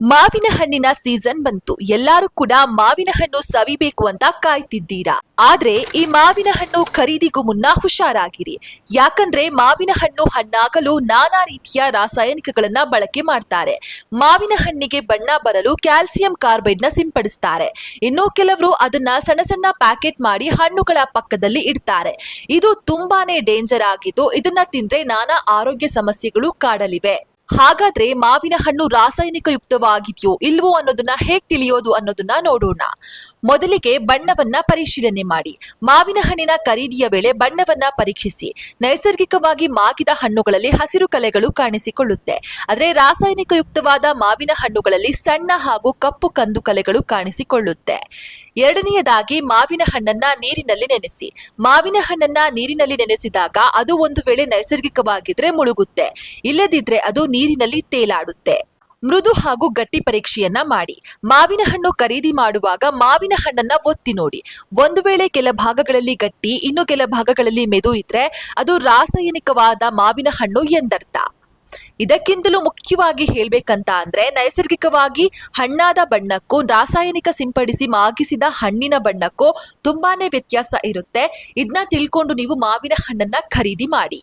ಮಾವಿನ ಹಣ್ಣಿನ ಸೀಸನ್ ಬಂತು. ಎಲ್ಲರೂ ಕೂಡ ಮಾವಿನ ಹಣ್ಣು ಸವಿಬೇಕು ಅಂತ ಕಾಯ್ತಿದ್ದೀರಾ. ಆದ್ರೆ ಈ ಮಾವಿನ ಹಣ್ಣು ಖರೀದಿಗೂ ಮುನ್ನ ಹುಷಾರಾಗಿರಿ. ಯಾಕಂದ್ರೆ ಮಾವಿನ ಹಣ್ಣು ಹಣ್ಣಾಗಲು ನಾನಾ ರೀತಿಯ ರಾಸಾಯನಿಕಗಳನ್ನ ಬಳಕೆ ಮಾಡ್ತಾರೆ. ಮಾವಿನ ಹಣ್ಣಿಗೆ ಬಣ್ಣ ಬರಲು ಕ್ಯಾಲ್ಸಿಯಂ ಕಾರ್ಬೈಡ್ನ ಸಿಂಪಡಿಸ್ತಾರೆ. ಇನ್ನು ಕೆಲವರು ಅದನ್ನ ಸಣ್ಣ ಸಣ್ಣ ಪ್ಯಾಕೆಟ್ ಮಾಡಿ ಹಣ್ಣುಗಳ ಪಕ್ಕದಲ್ಲಿ ಇಡ್ತಾರೆ. ಇದು ತುಂಬಾನೇ ಡೇಂಜರ್ ಆಗಿದ್ದು ಇದನ್ನ ತಿಂದ್ರೆ ನಾನಾ ಆರೋಗ್ಯ ಸಮಸ್ಯೆಗಳು ಕಾಡಲಿವೆ. ಹಾಗಾದ್ರೆ ಮಾವಿನ ಹಣ್ಣು ರಾಸಾಯನಿಕ ಯುಕ್ತವಾಗಿದೆಯೋ ಇಲ್ವೋ ಅನ್ನೋದನ್ನ ಹೇಗ್ ತಿಳಿಯೋದು ಅನ್ನೋದನ್ನ ನೋಡೋಣ. ಮೊದಲಿಗೆ ಬಣ್ಣವನ್ನ ಪರಿಶೀಲನೆ ಮಾಡಿ. ಮಾವಿನ ಹಣ್ಣಿನ ಖರೀದಿಯ ವೇಳೆ ಬಣ್ಣವನ್ನ ಪರೀಕ್ಷಿಸಿ. ನೈಸರ್ಗಿಕವಾಗಿ ಮಾಗಿದ ಹಣ್ಣುಗಳಲ್ಲಿ ಹಸಿರು ಕಲೆಗಳು ಕಾಣಿಸಿಕೊಳ್ಳುತ್ತೆ. ಆದ್ರೆ ರಾಸಾಯನಿಕ ಯುಕ್ತವಾದ ಮಾವಿನ ಹಣ್ಣುಗಳಲ್ಲಿ ಸಣ್ಣ ಹಾಗೂ ಕಪ್ಪು ಕಂದು ಕಲೆಗಳು ಕಾಣಿಸಿಕೊಳ್ಳುತ್ತೆ. ಎರಡನೆಯದಾಗಿ ಮಾವಿನ ಹಣ್ಣನ್ನ ನೀರಿನಲ್ಲಿ ನೆನೆಸಿ. ಮಾವಿನ ಹಣ್ಣನ್ನ ನೀರಿನಲ್ಲಿ ನೆನೆಸಿದಾಗ ಅದು ಒಂದು ವೇಳೆ ನೈಸರ್ಗಿಕವಾಗಿದ್ರೆ ಮುಳುಗುತ್ತೆ. ಇಲ್ಲದಿದ್ರೆ ಅದು ನೀರಿನಲ್ಲಿ ತೇಲಾಡುತ್ತೆ. ಮೃದು ಹಾಗೂ ಗಟ್ಟಿ ಪರೀಕ್ಷೆಯನ್ನ ಮಾಡಿ. ಮಾವಿನ ಹಣ್ಣು ಖರೀದಿ ಮಾಡುವಾಗ ಮಾವಿನ ಹಣ್ಣನ್ನ ಒತ್ತಿ ನೋಡಿ. ಒಂದು ವೇಳೆ ಕೆಲ ಭಾಗಗಳಲ್ಲಿ ಗಟ್ಟಿ, ಇನ್ನು ಕೆಲ ಭಾಗಗಳಲ್ಲಿ ಮೆದು ಇದ್ರೆ ಅದು ರಾಸಾಯನಿಕವಾದ ಮಾವಿನ ಹಣ್ಣು ಎಂದರ್ಥ. ಇದಕ್ಕಿಂತಲೂ ಮುಖ್ಯವಾಗಿ ಹೇಳ್ಬೇಕಂತ ಅಂದ್ರೆ ನೈಸರ್ಗಿಕವಾಗಿ ಹಣ್ಣಾದ ಬಣ್ಣಕ್ಕೂ ರಾಸಾಯನಿಕ ಸಿಂಪಡಿಸಿ ಮಾಗಿಸಿದ ಹಣ್ಣಿನ ಬಣ್ಣಕ್ಕೂ ತುಂಬಾನೇ ವ್ಯತ್ಯಾಸ ಇರುತ್ತೆ. ಇದನ್ನ ತಿಳ್ಕೊಂಡು ನೀವು ಮಾವಿನ ಹಣ್ಣನ್ನ ಖರೀದಿ ಮಾಡಿ.